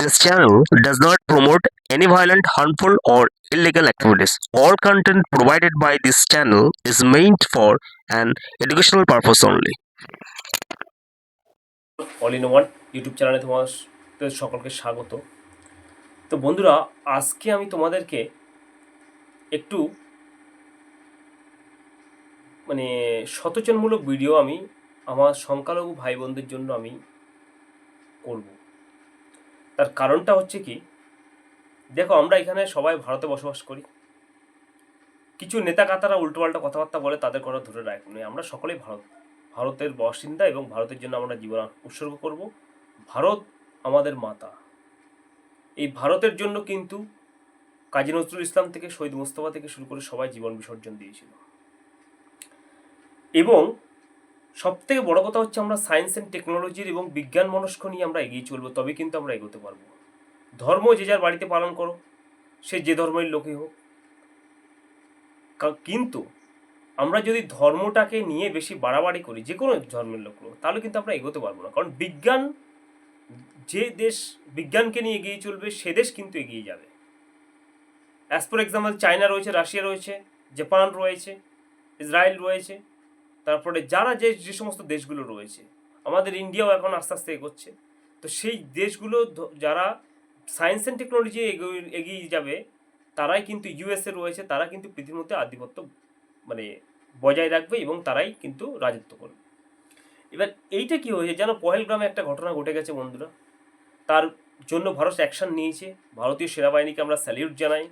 This channel does not promote any violent, harmful, or illegal activities. All content provided by this channel is meant for an educational purpose only. All in one YouTube চ্যানেলে তোমাদের সকলকে স্বাগত তো বন্ধুরা আজকে আমি তোমাদেরকে একটু মানে সচেতনমূলক ভিডিও আমি আমার সংখ্যালঘু ভাই বোনদের জন্য আমি করব তার কারণটা হচ্ছে কি? দেখো, আমরা এখানে সবাই ভারতে বসবাস করি। কিছু নেতা কাতারা উল্টোপাল্টা কথাবার্তা বলে তাদের কথা ধরে রাখ। নেই আমরা সকলেই ভারত, ভারতের বাসিন্দা এবং ভারতের জন্য আমরা জীবন উৎসর্গ করব। ভারত আমাদের মাতা। এই ভারতের জন্য কিন্তু কাজী নজরুল ইসলাম থেকে, শহীদ মুস্তফা থেকে শুরু করে সবাই জীবন বিসর্জন দিয়েছিল। এবং সব থেকে বড় কথা হচ্ছে আমরা সায়েন্স অ্যান্ড টেকনোলজির এবং বিজ্ঞান মনস্ক নিয়ে আমরা এগিয়ে চলবো তবে কিন্তু আমরা এগোতে পারব। ধর্ম যে যার বাড়িতে পালন করো সে যে ধর্মের লোকই হোক। কিন্তু আমরা যদি ধর্মটাকে নিয়ে বেশি বাড়াবাড়ি করি যে কোনো ধর্মের লোক হোক, তাহলে কিন্তু আমরা এগোতে পারব না। কারণ বিজ্ঞান যে দেশ বিজ্ঞানকে নিয়ে এগিয়ে চলবে সে দেশ কিন্তু এগিয়ে যাবে। অ্যাজ ফর এক্সাম্পল চায়না রয়েছে রাশিয়া রয়েছে জাপান রয়েছে ইসরায়েল রয়েছে তারপরে যারা যে যে সমস্ত দেশগুলো রয়েছে, আমাদের ইন্ডিয়াও এখন আস্তে আস্তে এগোচ্ছে। তো সেই দেশগুলো যারা সায়েন্স অ্যান্ড টেকনোলজি এগিয়ে যাবে, তারাই কিন্তু ইউএসএ রয়েছে, তারা কিন্তু পৃথিবীর মধ্যে আধিপত্য মানে বজায় রাখবে এবং তারাই কিন্তু রাজত্ব করবে। এবার এইটা কি হয়েছে? যেন পহেলগ্রামে একটা ঘটনা ঘটে গেছে বন্ধুরা। তার জন্য ভারত অ্যাকশন নিয়েছে। ভারতীয় সেনাবাহিনীকে আমরা স্যালিউট জানাই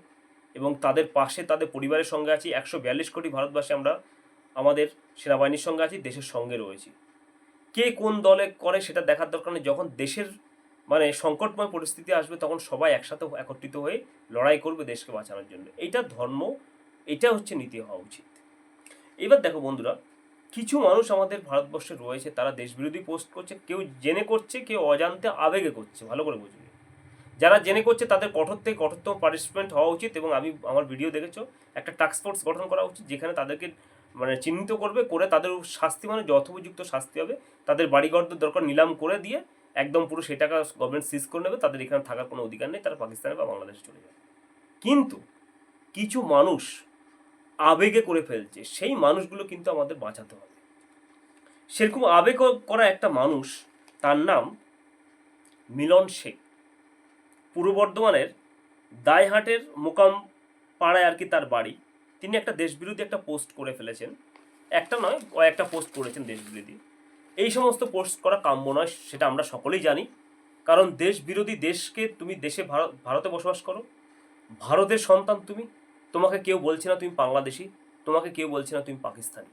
এবং তাদের পাশে তাদের পরিবারের সঙ্গে আছি। একশো বিয়াল্লিশ কোটি ভারতবাসী আমরা আমাদের সেনাবাহিনীর সঙ্গে আছি, দেশের সঙ্গে রয়েছি। কে কোন দলে করে সেটা দেখার দরকার নেই। যখন দেশের মানে সংকটময় পরিস্থিতি আসবে, তখন সবাই একসাথে একত্রিত হয়ে লড়াই করবে দেশকে বাঁচানোর জন্য। এইটা ধর্ম, এটা হচ্ছে নীতি হওয়া উচিত। এবার দেখো বন্ধুরা, কিছু মানুষ আমাদের ভারতবর্ষে রয়েছে, তারা দেশবিরোধী পোস্ট করছে, কেউ জেনে করছে, কেউ অজান্তে আবেগে করছে, ভালো করে বুঝবে। যারা জেনে করছে, তাদের কঠোর থেকে কঠোরতম পানিশমেন্ট হওয়া উচিত এবং আমি আমার ভিডিও দেখেছ, একটা টাস্ক ফোর্স গঠন করা উচিত, যেখানে তাদেরকে মানে চিহ্নিত করবে, করে তাদের শাস্তি মানে যথোপযুক্ত শাস্তি হবে। তাদের বাড়িঘরদের দরকার নিলাম করে দিয়ে একদম পুরো সেই টাকা গভর্নমেন্ট সিজ করে নেবে, তাদের এখানে থাকার কোনো অধিকার নেই, তারা পাকিস্তানে বা বাংলাদেশে চলে যাবে। কিন্তু কিছু মানুষ আবেগে করে ফেলছে, সেই মানুষগুলো কিন্তু আমাদের বাঁচাতে হবে। সেরকম আবেগ করা একটা মানুষ, তার নাম মিলন শেখ। পূর্ব বর্ধমানের দায়হাটের মোকাম পাড়ায় আর কি তার বাড়ি। তিনি একটা দেশবিরোধী একটা পোস্ট করে ফেলেছেন। একটা নয়, কয়েকটা পোস্ট করেছেন দেশবিরোধী। এই সমস্ত পোস্ট করা কাম্য নয়, সেটা আমরা সকলেই জানি। কারণ দেশ বিরোধী দেশকে তুমি দেশে ভারত ভারতে বসবাস করো। ভারতের সন্তান তুমি। তোমাকে কেউ বলছে না তুমি বাংলাদেশি। তোমাকে কেউ বলছে না তুমি পাকিস্তানি।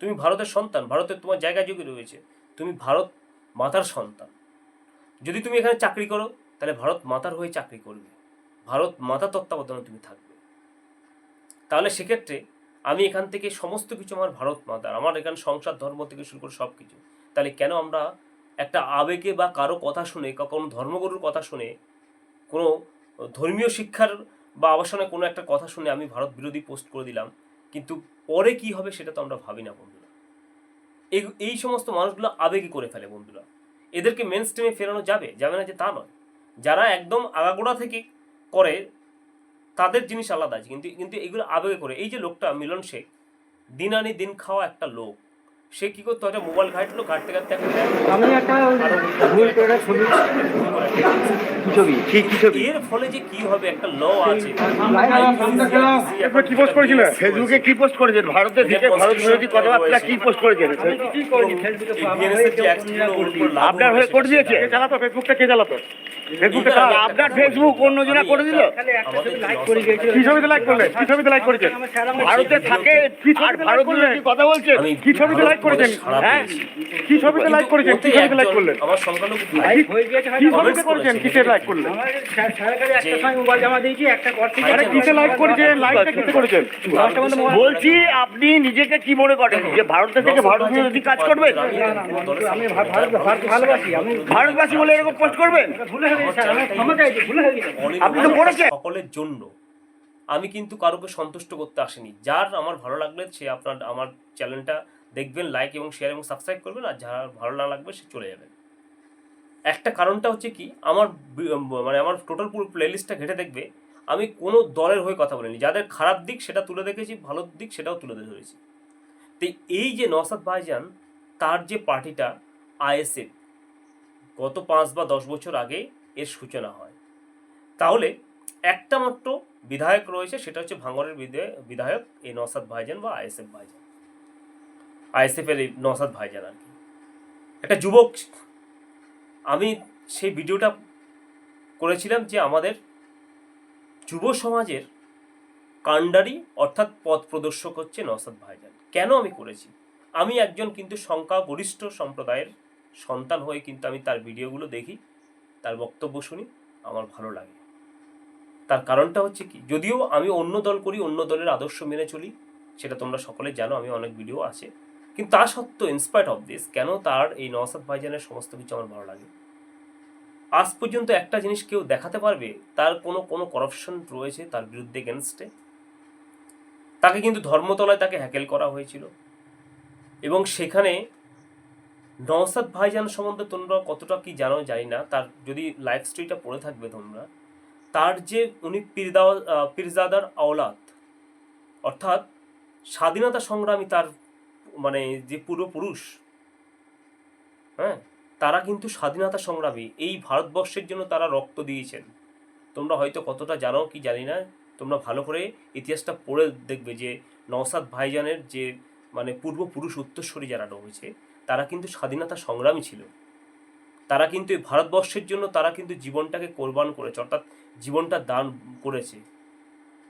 তুমি ভারতের সন্তান, ভারতের তোমার জায়গা যোগ্য রয়েছে। তুমি ভারত মাতার সন্তান। যদি তুমি এখানে চাকরি করো, তাহলে ভারত মাতার হয়ে চাকরি করবে। ভারত মাতা তত্ত্বাবধানে তুমি থাকবে। তাহলে সেক্ষেত্রে আমি এখান থেকে সমস্ত কিছু আমার ভারত মাতার, আমার এখানে সংসার, ধর্ম থেকে শুরু করে সব কিছু তাহলে কেন আমরা একটা আবেগে বা কারও কথা শুনে কোনো ধর্মগুরুর কথা শুনে, কোনো ধর্মীয় শিক্ষার বা আবাসনে কোনো একটা কথা শুনে আমি ভারত বিরোধী পোস্ট করে দিলাম, কিন্তু পরে কি হবে সেটা তো আমরা ভাবি না বন্ধুরা। এই এই সমস্ত মানুষগুলো আবেগে করে ফেলে বন্ধুরা। এদেরকে মেন স্ট্রিমে ফেরানো যাবে? যাবে না যে তা নয়। যারা একদম আগাগোড়া থেকে করে তাদের জিনিস আলাদা আছে। কিন্তু কিন্তু এগুলো আবেগে করে। এই যে লোকটা মিলন শেখ, দিন আনি দিন খাওয়া একটা লোক। সে কি করতো? একটা মোবাইল ঘাটলো ঘাটতে ঘাটতে আমি একটা ভুল করে ছবি ছবি কি কি ছবি? এর ফলে যে কি হবে একটা ল আছে। কি পোস্ট করেছিলেন ফেসবুকে। কি পোস্ট করেছেন থেকে ভারত বিরোধী কথাবার্তা কি পোস্ট করেছেন আপনার হয়ে করে দিয়েছে? কে চালাতো? ফেসবুকটা কে চালাতো? ফেসবুকটা? আপনার ফেসবুক অন্যজনা করে দিল? কি ছবিতে লাইক করলেন কি ছবিতে লাইক করেছেন ভারতে থাকে আর ভারত বিরোধী কথা বলছে? কি ছবিতে লাইক করেছেন? হ্যাঁ? কি ছবিতে লাইক করেছেন? কি ছবিতে লাইক করলেন? সংখ্যালঘু হয়ে কি ছবিতে করেছেন? কিসে লাইক করলেন? কিসে লাইক করেছেন? লাইকটা কিসে করেছেন? বলছি আপনি নিজেকে কি মনে করেন? যে ভারতের থেকে ভারত বিরোধী কাজ করবেন আমি ভারত ভারত ভালোবাসি আমি ভারতবাসী বলে এরকম পোস্ট করবেন হয়ে হয়ে গেছে। আপনি তো করেছেন। সকলের জন্য আমি কিন্তু কারোকে সন্তুষ্ট করতে আসিনি। যার আমার ভালো লাগলে সে আপনার আমার চ্যানেলটা দেখবেন লাইক এবং শেয়ার এবং সাবস্ক্রাইব করবেন আর যার ভালো না লাগবে সে চলে যাবেন একটা কারণটা হচ্ছে কি, আমার মানে আমার টোটাল পুরো প্লেলিস্টটা ঘেটে দেখবে, আমি কোনো দলের হয়ে কথা বলিনি। যাদের খারাপ দিক সেটা তুলে দেখেছি, ভালো দিক সেটাও তুলে ধরেছি। তো এই যে নসাদ ভাইজান, তার যে পার্টিটা আইএসএফ, গত পাঁচ বা দশ বছর আগে এর সূচনা হয়। তাহলে একটা মাত্র বিধায়ক রয়েছে, সেটা হচ্ছে ভাঙরের বিধে- বিধায়ক এই নসাদ ভাইজান বা আইএসএফ ভাইজান। আইএসএফ এর এই নসাদ ভাইজান আর কি। একটা যুবক, আমি সেই ভিডিওটা করেছিলাম যে আমাদের যুব সমাজের কাণ্ডারি অর্থাৎ পথ প্রদর্শক হচ্ছে নসাদ ভাইজান। কেন আমি করেছি? আমি একজন কিন্তু সংখ্যাগরিষ্ঠ সম্প্রদায়ের সন্তান হয়ে কিন্তু আমি তার ভিডিওগুলো দেখি, তার বক্তব্য শুনি, আমার ভালো লাগে। তার কারণটা হচ্ছে কি, যদিও আমি অন্য দল করি, অন্য দলের আদর্শ মেনে চলি, সেটা তোমরা সকলে জানো, আমি অনেক ভিডিও আছে। কিন্তু তা সত্ত্বেও ইনস্পাইট অফ দিস কেন তার এই নওসাদ ভাইজানের সমস্ত কিছু আমার ভালো লাগে? আজ পর্যন্ত একটা জিনিস কেউ দেখাতে পারবে, তার কোনো কোনো করাপশন রয়েছে তার বিরুদ্ধে এগেনস্টে তাকে কিন্তু ধর্মতলায় তাকে হ্যাকেল করা হয়েছিল। এবং সেখানে নওসাদ ভাইজান সম্বন্ধে তোমরা কতটা কি জানো জানি না, তার যদি লাইফ স্টোরিটা পড়ে থাকবে তোমরা, তার যে উনি পিরদা পিরজাদার আওলাদ, অর্থাৎ স্বাধীনতা সংগ্রামী তার মানে যে পূর্বপুরুষ হ্যাঁ তারা কিন্তু স্বাধীনতা সংগ্রামী। এই ভারতবর্ষের জন্য তারা রক্ত দিয়েছেন। তোমরা হয়তো কতটা জানো কি জানি না, তোমরা ভালো করে ইতিহাসটা পড়ে দেখবে যে নওসাদ ভাইজানের যে মানে পূর্বপুরুষ উত্তরস্বরী যারা রয়েছে, তারা কিন্তু স্বাধীনতা সংগ্রামী ছিল। তারা কিন্তু এই ভারতবর্ষের জন্য তারা কিন্তু জীবনটাকে কোরবান করেছে, অর্থাৎ জীবনটা দান করেছে।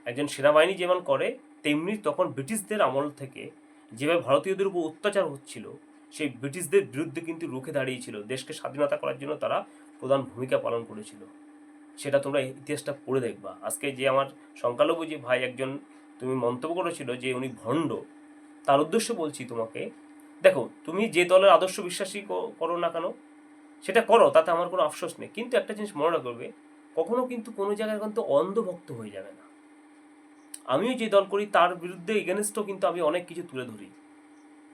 একজন সেনাবাহিনী যেমন করে, তেমনি তখন ব্রিটিশদের আমল থেকে যেভাবে ভারতীয়দের উপর অত্যাচার হচ্ছিল, সেই ব্রিটিশদের বিরুদ্ধে কিন্তু রুখে দাঁড়িয়েছিল। দেশকে স্বাধীনতা করার জন্য তারা প্রধান ভূমিকা পালন করেছিল। সেটা তোমরা ইতিহাসটা পড়ে দেখবা। আজকে যে আমার সংখ্যালঘু যে ভাই একজন তুমি মন্তব্য করেছিল যে উনি ভণ্ড, তার উদ্দেশ্য বলছি তোমাকে, দেখো, তুমি যে দলের আদর্শ বিশ্বাসী করো না কেন, সেটা করো, তাতে আমার কোনো আফসোস নেই। কিন্তু একটা জিনিস মনে রাখবে, কখনো কিন্তু কোনো জায়গায় কিন্তু অন্ধভক্ত হয়ে যাবে না। আমিও যে দল করি, তার বিরুদ্ধে এগেনস্টও কিন্তু আমি অনেক কিছু তুলে ধরি।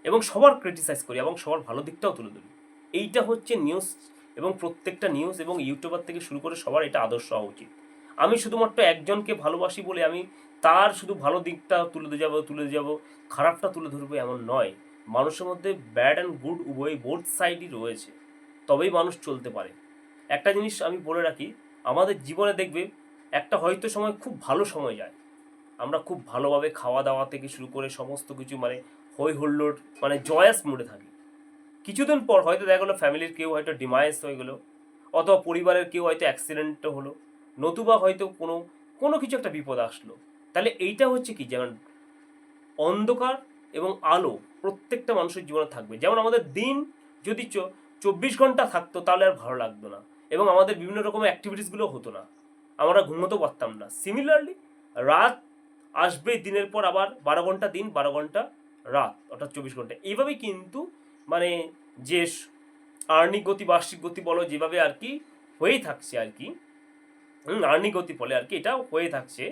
এবং সবার ক্রিটিসাইজ করি এবং সবার ভালো দিকটাও তুলে ধরি। এইটা হচ্ছে নিউজ এবং প্রত্যেকটা নিউজ এবং ইউটিউবার থেকে শুরু করে সবার এটা আদর্শ হওয়া উচিত। আমি শুধুমাত্র একজনকে ভালোবাসি বলে আমি তার শুধু ভালো দিকটা তুলে যাব তুলে যাব, খারাপটা তুলে ধরবো এমন নয়। মানুষের মধ্যে ব্যাড অ্যান্ড গুড উভয় বোথ সাইডই রয়েছে। তবেই মানুষ চলতে পারে। একটা জিনিস আমি বলে রাখি, আমাদের জীবনে দেখবে, একটা হয়তো সময় খুব ভালো সময় যায়। আমরা খুব ভালোভাবে খাওয়া দাওয়া থেকে শুরু করে সমস্ত কিছু মানে হই হুল্লোড় মানে জয়াস মুডে থাকি। কিছুদিন পর হয়তো দেখা গেলো ফ্যামিলির কেউ হয়তো ডিমাইস হয়ে গেলো, অথবা পরিবারের কেউ হয়তো অ্যাক্সিডেন্ট হলো, নতুবা হয়তো কোনো কোনো কিছু একটা বিপদ আসলো। তাহলে এইটা হচ্ছে কি? যেমন অন্ধকার এবং আলো প্রত্যেকটা মানুষের জীবনে থাকবে। যেমন আমাদের দিন যদি চব্বিশ ঘণ্টা থাকতো তাহলে আর ভালো লাগতো না। এবং আমাদের বিভিন্ন রকমের অ্যাক্টিভিটিসগুলো হতো না। আমরা ঘুমোতেও পারতাম না। সিমিলারলি রাত আসবে দিনের পর আবার বারো ঘণ্টা দিন, বারো ঘণ্টা রাত, অর্থাৎ চব্বিশ ঘণ্টা। এইভাবেই কিন্তু মানে যে আর্নিক গতি, বার্ষিক গতি বলো, যেভাবে আর কি হয়েই থাকছে আর কি আর্নিক গতি বলে আর কি, এটা হয়ে থাকছে।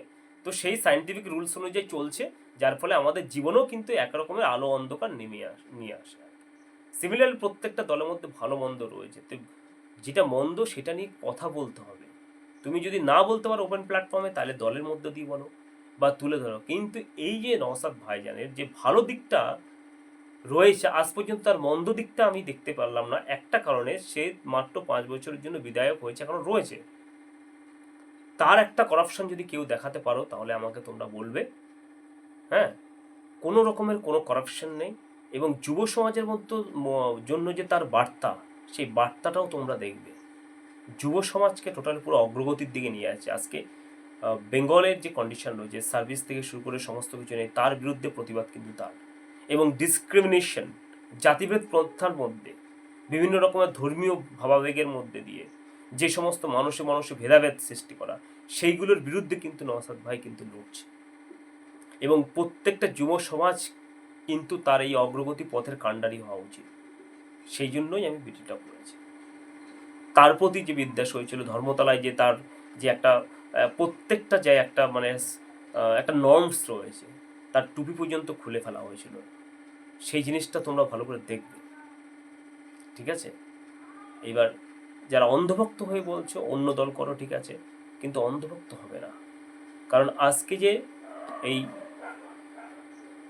তো সেই সাইন্টিফিক রুলস অনুযায়ী চলছে, যার ফলে আমাদের জীবনেও কিন্তু একরকমের আলো, অন্ধকার নেমে আস, নিয়ে আসে সিমিলার প্রত্যেকটা দলের মধ্যে ভালো, মন্দ রয়েছে। তো যেটা মন্দ, সেটা নিয়ে কথা বলতে হবে। তুমি যদি না বলতে পারো ওপেন প্ল্যাটফর্মে তাহলে দলের মধ্যে দিয়ে বলো। বা তুলে ধরো। কিন্তু এই যে নওসাদ ভাইজানের যে ভালো দিকটা রয়েছে, আজ পর্যন্ত তার মন্দ দিকটা আমি দেখতে পারলাম না। একটা কারণে সে মাত্র পাঁচ বছরের জন্য বিধায়ক হয়েছে, এখনও রয়েছে। তার একটা করাপশন যদি কেউ দেখাতে পারো, তাহলে আমাকে তোমরা বলবে। হ্যাঁ? কোনো রকমের কোনো করাপশন নেই। এবং যুব সমাজের মধ্যে ম- জন্য যে তার বার্তা, সেই বার্তাটাও তোমরা দেখবে। যুব সমাজকে টোটাল পুরো অগ্রগতির দিকে নিয়ে আছে আজকে বেঙ্গলের যে কন্ডিশন রয়েছে সার্ভিস থেকে শুরু করে সমস্ত কিছু নেই, তার বিরুদ্ধে প্রতিবাদ কিন্তু তার। এবং ডিসক্রিমিনেশন জাতিভেদ প্রথার মধ্যে, বিভিন্ন রকমের ধর্মীয় ভাবাবেগের মধ্যে দিয়ে যে সমস্ত মানুষে মানুষে ভেদাভেদ সৃষ্টি করা, সেইগুলোর বিরুদ্ধে কিন্তু নওসাদ ভাই কিন্তু লড়ছে। এবং প্রত্যেকটা যুব সমাজ কিন্তু তার এই অগ্রগতি পথের কাণ্ডারি হওয়া উচিত। সেই জন্যই আমি ভিডিওটা করেছি। তার প্রতি যে বিদ্বেষ হয়েছিল, ধর্মতলায় যে তার যে একটা প্রত্যেকটা যে একটা মানে একটা নর্মস রয়েছে। তার টুপি পর্যন্ত খুলে ফেলা হয়েছিল। সেই জিনিসটা তোমরা ভালো করে দেখবে। ঠিক আছে? এইবার যারা অন্ধভক্ত হয়ে বলছো, অন্য দল করো, ঠিক আছে? কিন্তু অন্ধভক্ত হবে না। কারণ আজকে যে এই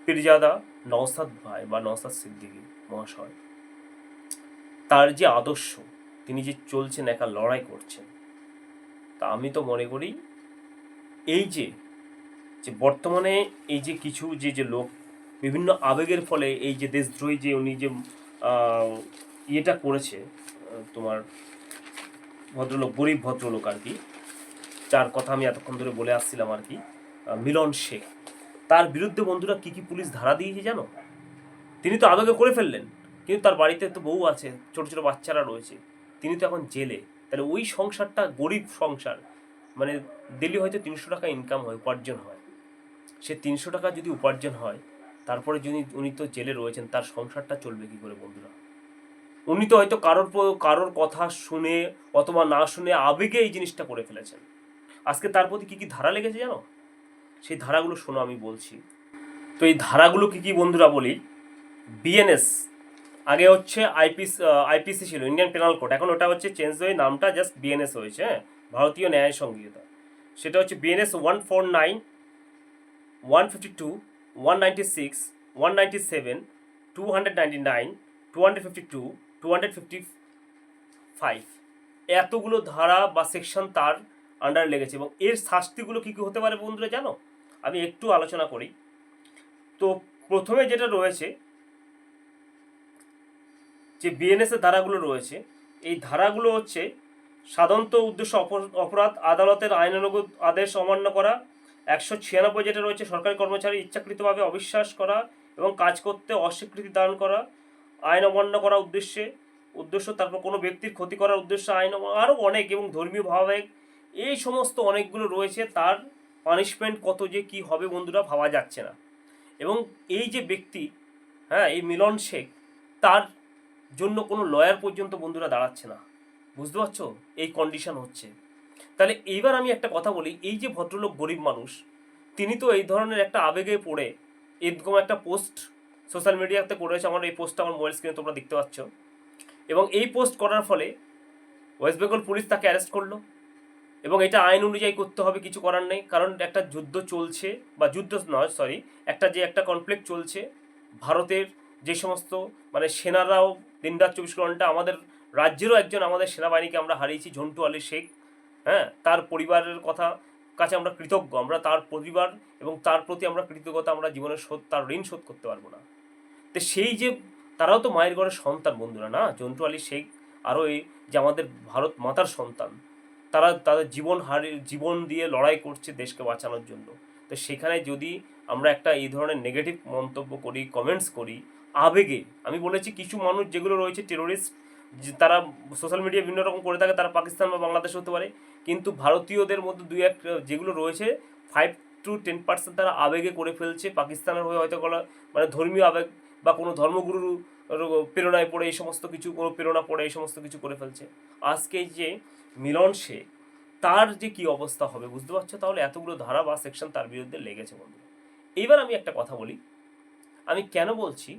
পীরজাদা নওসাদ ভাই বা নওসাদ সিদ্দিকী মহাশয়, তার যে আদর্শ, তিনি যে চলছেন, একা লড়াই করছেন তা আমি তো মনে করি এই যে যে বর্তমানে এই যে কিছু যে যে লোক বিভিন্ন আবেগের ফলে এই যে দেশদ্রোহী যে উনি যে ইয়েটা করেছে তোমার ভদ্রলোক, গরিব ভদ্রলোক আর কি, যার কথা আমি এতক্ষণ ধরে বলে আসছিলাম আর কি মিলন শেখ। তার বিরুদ্ধে বন্ধুরা কি কি পুলিশ ধারা দিয়েছে জানো? তিনি তো আবেগে করে ফেললেন, কিন্তু তার বাড়িতে তো বউ আছে, ছোট ছোট বাচ্চারা রয়েছে, তিনি তো এখন জেলে। তাহলে ওই সংসারটা গরিব সংসার মানে দিল্লি হয়তো তিনশো টাকা ইনকাম হয়, উপার্জন হয়। সে তিনশো টাকা যদি উপার্জন হয়, তারপরে যদি উনি তো জেলে রয়েছেন, তার সংসারটা চলবে কি করে বন্ধুরা? উনি তো হয়তো কারোর কারোর কথা শুনে অথবা না শুনে আবেগে এই জিনিসটা করে ফেলেছেন। আজকে তার প্রতি কী কী ধারা লেগেছে জানো? সেই ধারাগুলো শোনো, আমি বলছি। তো এই ধারাগুলো কী কী বন্ধুরা বলি? বিএনএস আগে হচ্ছে আইপিস আইপিসি ছিল ইন্ডিয়ান পেনাল কোড এখন ওটা হচ্ছে চেঞ্জ হয়ে নামটা জাস্ট বিএনএস হয়েছে হ্যাঁ? ভারতীয় ন্যায় সংহিতা। সেটা হচ্ছে BNS one four nine one fifty two one ninety six one ninety seven two hundred ninety nine two hundred fifty two two hundred fifty five এতগুলো ধারা বা সেকশন তার আন্ডারে লেগেছে এবং এর শাস্তিগুলো কী কী হতে পারে বন্ধুরা জানো? আমি একটু আলোচনা করি। তো প্রথমে যেটা রয়েছে যে বিএনএস এর ধারাগুলো রয়েছে, এই ধারাগুলো হচ্ছে সাধারণত উদ্দেশ্য অপরাধ, আদালতের আইনানুগ আদেশ অমান্য করা, একশো ছিয়ানব্বই যেটা রয়েছে সরকারি কর্মচারী ইচ্ছাকৃতভাবে অবিশ্বাস করা এবং কাজ করতে অস্বীকৃতি দান করা, আইন অমান্য করার উদ্দেশ্যে, উদ্দেশ্য তারপর কোনো ব্যক্তির ক্ষতি করার উদ্দেশ্যে আইন আরও অনেক এবং ধর্মীয় ভাবাবেগ, এই সমস্ত অনেকগুলো রয়েছে, তার পানিশমেন্ট কত যে কি হবে বন্ধুরা ভাবা যাচ্ছে না। এবং এই যে ব্যক্তি হ্যাঁ এই মিলন শেখ, তার জন্য কোনো লয়ার পর্যন্ত বন্ধুরা দাঁড়াচ্ছে না। বুঝতে পারছ? এই কন্ডিশন হচ্ছে। তাহলে এইবার আমি একটা কথা বলি, এই যে ভদ্রলোক গরিব মানুষ, তিনি তো এই ধরনের একটা আবেগে পড়ে, এরকম একটা পোস্ট সোশ্যাল মিডিয়াতে করেছে আমার এই পোস্টটা আমার মোবাইল স্ক্রিনে তোমরা দেখতে পাচ্ছ। এবং এই পোস্ট করার ফলে ওয়েস্ট বেঙ্গল পুলিশ তাকে অ্যারেস্ট করল। এবং এটা আইন অনুযায়ী করতে হবে, কিছু করার নেই। কারণ একটা যুদ্ধ চলছে, বা যুদ্ধ নয় সরি একটা যে একটা কনফ্লিক্ট চলছে, ভারতের যে সমস্ত মানে সেনারাও দিনরাত চব্বিশ ঘণ্টা আমাদের রাজ্যেরও একজন আমাদের সেনাবাহিনীকে আমরা হারিয়েছি, ঝন্টু আলী শেখ। হ্যাঁ তার পরিবারের কথা কাছে আমরা কৃতজ্ঞ। আমরা তার পরিবার এবং তার প্রতি আমরা কৃতজ্ঞতা, আমরা জীবনের শোধ, তার ঋণ শোধ করতে পারব না। তো সেই যে তারাও তো মায়ের ঘরের সন্তান, বন্ধুরা, না? জন্টু আলী শেখ আরও এই যে আমাদের ভারত মাতার সন্তান, তারা তাদের জীবন হারি জীবন দিয়ে লড়াই করছে দেশকে বাঁচানোর জন্য। তো সেখানে যদি আমরা একটা এই ধরনের নেগেটিভ মন্তব্য করি কমেন্টস করি আবেগে। আমি বলেছি, কিছু মানুষ যেগুলো রয়েছে টেরোরিস্ট তারা সোশ্যাল মিডিয়া বিভিন্ন রকম করে থাকে, তারা পাকিস্তান বা বাংলাদেশ হতে পারে। কিন্তু ভারতীয়দের মধ্যে দুই এক যেগুলো রয়েছে ফাইভ টু টেন পার্সেন্ট তারা আবেগে করে ফেলছে। পাকিস্তানের হয়ে হয়তো কোনো মানে ধর্মীয় আবেগ বা কোনো ধর্মগুরুর প্রেরণায় পড়ে, এই সমস্ত কিছু, কোনো প্রেরণা পড়ে, এই সমস্ত কিছু করে ফেলছে। আজকে যে মিলন সে, তার যে কি অবস্থা হবে বুঝতে পারছ? তাহলে এতগুলো ধারা বা সেকশন তার বিরুদ্ধে লেগেছে বন্ধু এইবার আমি একটা কথা বলি। আমি কেন বলছি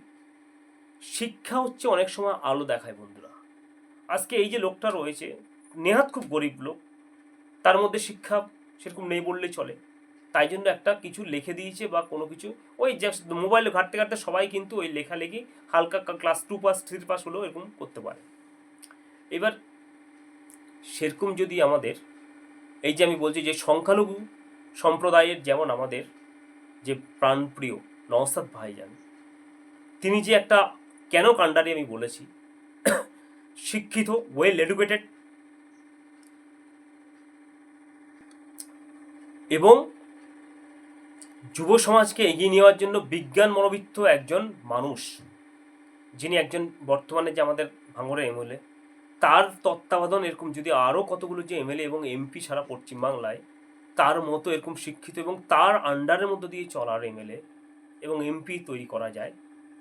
শিক্ষা হচ্ছে অনেক সময় আলো দেখায় বন্ধুরা। আজকে এই যে লোকটা রয়েছে, নেহাত খুব গরিব লোক, তার মধ্যে শিক্ষা সেরকম নেই বললেই চলে। তাই জন্য একটা কিছু লিখে দিয়েছে বা কোনো কিছু, ওই জাস্ট মোবাইলে ঘাটতে ঘাটতে সবাই কিন্তু ওই লেখালেখি হালকা class two pass three pass হলেও এরকম করতে পারে। এবার সেরকম যদি আমাদের, এই যে আমি বলছি যে সংখ্যালঘু সম্প্রদায়ের যেমন আমাদের যে প্রাণপ্রিয় নওসাদ ভাইজান, তিনি যে একটা কেন কাণ্ডারি আমি বলেছি? শিক্ষিত ওয়েল এডুকেটেড এবং যুব সমাজকে এগিয়ে নেওয়ার জন্য বিজ্ঞান মনোবিত্ত একজন মানুষ, যিনি একজন বর্তমানে যে আমাদের ভাঙড়ের এমএলএ, তার তত্ত্বাবধান এরকম যদি আরও কতগুলো যে এমএলএ এবং এমপি সারা পশ্চিমবাংলায়, তার মতো এরকম শিক্ষিত এবং তার আন্ডারের মধ্যে দিয়ে চলার এমএলএ এবং এমপি তৈরি করা যায়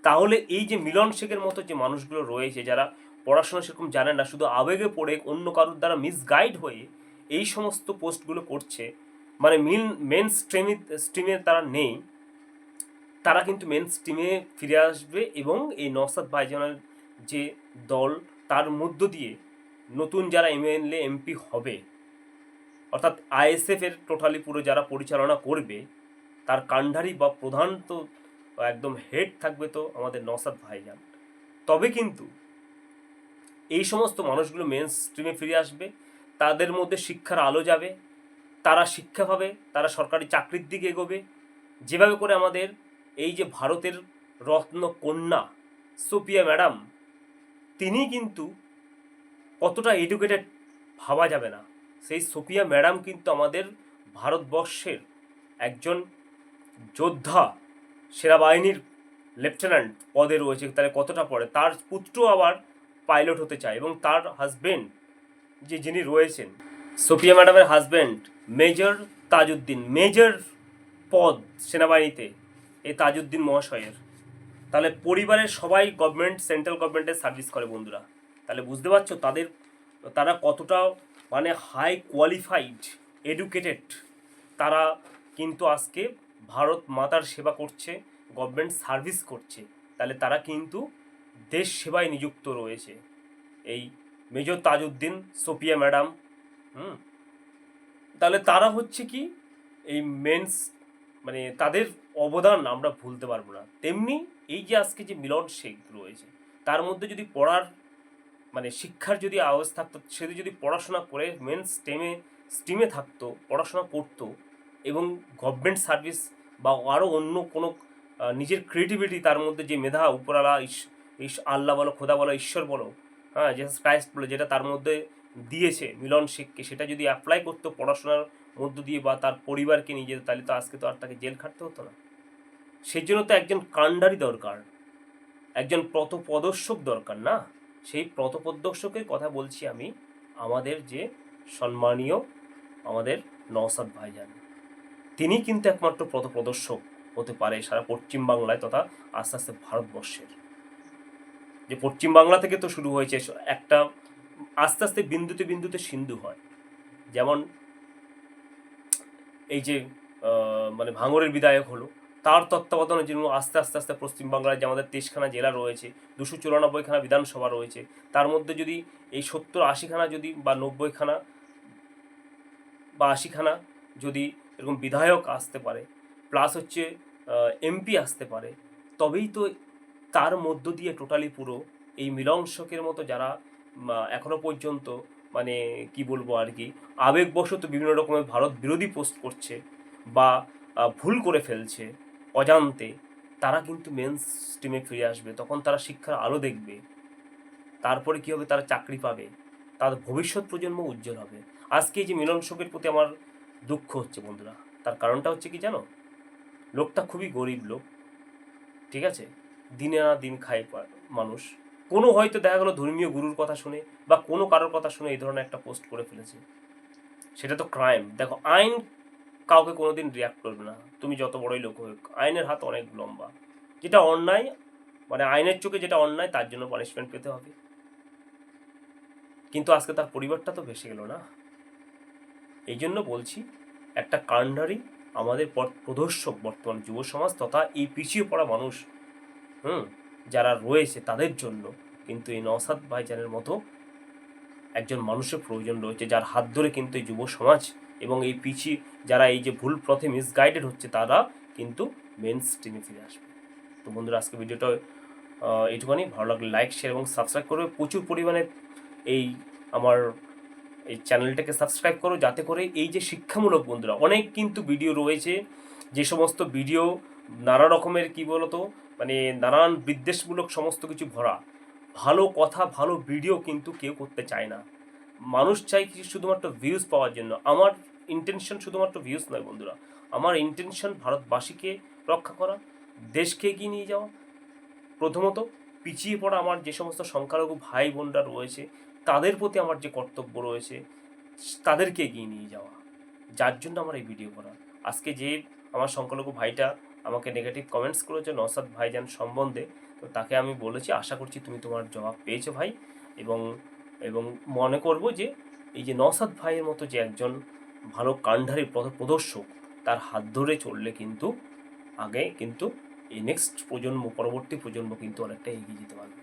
তাহলে এই যে মিলন শেখের মতো যে মানুষগুলো রয়েছে, যারা পড়াশোনা সেরকম জানে না, শুধু আবেগে পড়ে অন্য কারোর দ্বারা মিসগাইড হয়ে এই সমস্ত পোস্টগুলো করছে মানে মিন মেন স্ট্রিমে স্ট্রিমে তারা নেই, তারা কিন্তু মেন স্ট্রিমে ফিরে আসবে এবং এই নসাদ ভাইজানের যে দল, তার মধ্য দিয়ে নতুন যারা এমএলএ এমপি হবে, অর্থাৎ আইএসএফ এর টোটালি পুরো যারা পরিচালনা করবে, তার কাণ্ডারি বা প্রধান তো একদম হেড থাকবে তো আমাদের নসাদ ভাইজান। তবে কিন্তু এই সমস্ত মানুষগুলো মেন স্ট্রিমে ফিরে আসবে, তাদের মধ্যে শিক্ষার আলো যাবে, তারা শিক্ষা পাবে, তারা সরকারি চাকরির দিকে এগোবে। যেভাবে করে আমাদের এই যে ভারতের রত্ন কন্যা সোপিয়া ম্যাডাম, তিনি কিন্তু কতটা এডুকেটেড ভাবা যাবে না। সেই সোপিয়া ম্যাডাম কিন্তু আমাদের ভারতবর্ষের একজন যোদ্ধা। সেনাবাহিনীর লেফটেন্যান্ট পদে রয়েছে, তাহলে কতটা পড়ে? তার পুত্র আবার পাইলট হতে চায় এবং তার হাজবেন্ড যে যিনি রয়েছেন, সোফিয়া ম্যাডামের হাজবেন্ড মেজর তাজউদ্দিন, মেজর পদ সেনাবাহিনীতে এই তাজউদ্দিন মহাশয়ের। তাহলে পরিবারের সবাই গভর্নমেন্ট সেন্ট্রাল গভর্নমেন্টের সার্ভিস করে বন্ধুরা। তাহলে বুঝতে পারছ তাদের, তারা কতটা মানে হাই কোয়ালিফাইড এডুকেটেড তারা কিন্তু আজকে ভারত মাতার সেবা করছে গভর্নমেন্ট সার্ভিস করছে, তাহলে তারা কিন্তু দেশ সেবায় নিযুক্ত রয়েছে। এই মেজর তাজউদ্দিন সোপিয়া ম্যাডাম, হুম? তাহলে তারা হচ্ছে কি, এই মেন্স মানে তাদের অবদান আমরা ভুলতে পারব না। তেমনি এই যে আজকে যে মিলন শেখ রয়েছে, তার মধ্যে যদি পড়ার মানে শিক্ষার যদি আওয়াজ থাকতো, সে যদি পড়াশোনা করে মেন স্টেমে স্টিমে থাকতো, পড়াশোনা করতো, এবং গভর্নমেন্ট সার্ভিস বা আরও অন্য কোনো নিজের ক্রিয়েটিভিটি তার মধ্যে যে মেধা, উপরালা, ইস- আল্লাহ বলো, খোদা বলো, ঈশ্বর বলো হ্যাঁ যে ক্রাইস্ট বলো, যেটা তার মধ্যে দিয়েছে, মিলন শেখকে, সেটা যদি অ্যাপ্লাই করতো পড়াশোনার মধ্য দিয়ে বা তার পরিবারকে নিয়ে যেত, তাহলে তো আজকে তো আর তাকে জেল খাটতে হতো না। সেই জন্য তো একজন কাণ্ডারি দরকার, একজন পথপ্রদর্শক দরকার না? সেই পথপ্রদর্শকের কথা বলছি আমি, আমাদের যে সম্মানীয়, আমাদের নওসাদ ভাইজান। তিনি কিন্তু একমাত্র পথপ্রদর্শক হতে পারে সারা পশ্চিম বাংলায় তথা আস্তে আস্তে ভারতবর্ষের। যে পশ্চিম বাংলা থেকে তো শুরু হয়েছে একটা আস্তে আস্তে বিন্দুতে বিন্দুতে সিন্ধু হয়। যেমন এই যে মানে ভাঙরের বিধায়ক হলো, তার তত্ত্বাবধানের জন্য আস্তে আস্তে আস্তে পশ্চিমবাংলায় যে আমাদের তেইশখানা জেলা রয়েছে, দুশো চুরানব্বইখানা বিধানসভা রয়েছে, তার মধ্যে যদি এই সত্তর আশিখানা যদি বা নব্বইখানা বা আশিখানা যদি এরকম বিধায়ক আসতে পারে প্লাস হচ্ছে এমপি আসতে পারে, তবেই তো তার মধ্য দিয়ে টোটালি পুরো এই মিলংশকের মতো যারা এখনও পর্যন্ত মানে কি বলব আর কি, আবেগবশত বিভিন্ন রকমের ভারত বিরোধী পোস্ট করছে বা ভুল করে ফেলছে অজান্তে, তারা কিন্তু মেন স্ট্রিমে ফিরে আসবে, তখন তারা শিক্ষার আলো দেখবে। তারপরে কি হবে? তারা চাকরি পাবে। তার ভবিষ্যৎ প্রজন্ম উজ্জ্বল হবে। আজকে এই যে মিলন শোকের প্রতি আমার দুঃখ হচ্ছে বন্ধুরা। তার কারণটা হচ্ছে কি জানো? লোকটা খুবই গরিব লোক, ঠিক আছে? দিনে আনা দিন খায় মানুষ। কোনো হয়তো দেখা গেলো ধর্মীয় গুরুর কথা শুনে বা কোনো কারোর কথা শুনে এই ধরনের একটা পোস্ট করে ফেলেছে। সেটা তো ক্রাইম দেখো, আইন কাউকে কোনোদিন রিয়াক্ট করবে না। তুমি যত বড়ই লোক হোক, আইনের হাত অনেক লম্বা। যেটা অন্যায় মানে আইনের চোখে যেটা অন্যায়, তার জন্য পানিশমেন্ট পেতে হবে। কিন্তু আজকে তার পরিবারটা তো ভেসে গেল না। এই জন্য বলছি, একটা কাণ্ডারি আমাদের প্রদর্শক বর্তমান যুব সমাজ তথা এই পিছিয়ে পড়া মানুষ, হুম, যারা রয়েছে তাদের জন্য কিন্তু এই নওসাদ ভাইজানের মতো একজন মানুষের প্রয়োজন রয়েছে, যার হাত ধরে কিন্তু এই যুব সমাজ এবং এই পিছিয়ে, যারা এই যে ভুল পথে মিসগাইডেড হচ্ছে তারা কিন্তু মেন স্ট্রিমে ফিরে আসবে। তো বন্ধুরা, আজকে ভিডিওটা এইটুখানি। ভালো লাগলে লাইক শেয়ার এবং সাবস্ক্রাইব করবে। প্রচুর পরিমাণে এই আমার এই চ্যানেলটাকে সাবস্ক্রাইব করো, যাতে করে এই যে শিক্ষামূলক বন্ধুরা, অনেক কিন্তু ভিডিও রয়েছে, যে সমস্ত ভিডিও নানা রকমের কি বলতো মানে নানান বিদ্বেষমূলক সমস্ত কিছু ভরা। ভালো কথা, ভালো ভিডিও কিন্তু কেউ করতে চায় না। মানুষ চাই কি শুধুমাত্র ভিউজ পাওয়ার জন্য। আমার ইন্টেনশন শুধুমাত্র ভিউজ নয় বন্ধুরা। আমার ইন্টেনশন ভারতবাসীকে রক্ষা করা, দেশকে এগিয়ে নিয়ে যাওয়া। প্রথমত পিছিয়ে পড়া আমার যে সমস্ত সংখ্যালঘু ভাই বোনরা রয়েছে তাদের প্রতি আমার যে কর্তব্য রয়েছে, তাদেরকে এগিয়ে নিয়ে যাওয়া। যার জন্য আমার এই ভিডিও করা। আজকে যে আমার সংখ্যালঘু ভাইটা আমাকে নেগেটিভ কমেন্টস করেছে নসাদ ভাইজান সম্বন্ধে, তো তাকে আমি বলেছি, আশা করছি তুমি তোমার জবাব পেয়েছ ভাই। এবং এবং মনে করব যে, এই যে নসাদ ভাইয়ের মতো যে একজন ভালো কাণ্ডারি প্রদর্শক, তার হাত ধরে চললে কিন্তু, আগে কিন্তু এই নেক্সট প্রজন্ম, পরবর্তী প্রজন্ম কিন্তু অনেকটা এগিয়ে যেতে পারবে।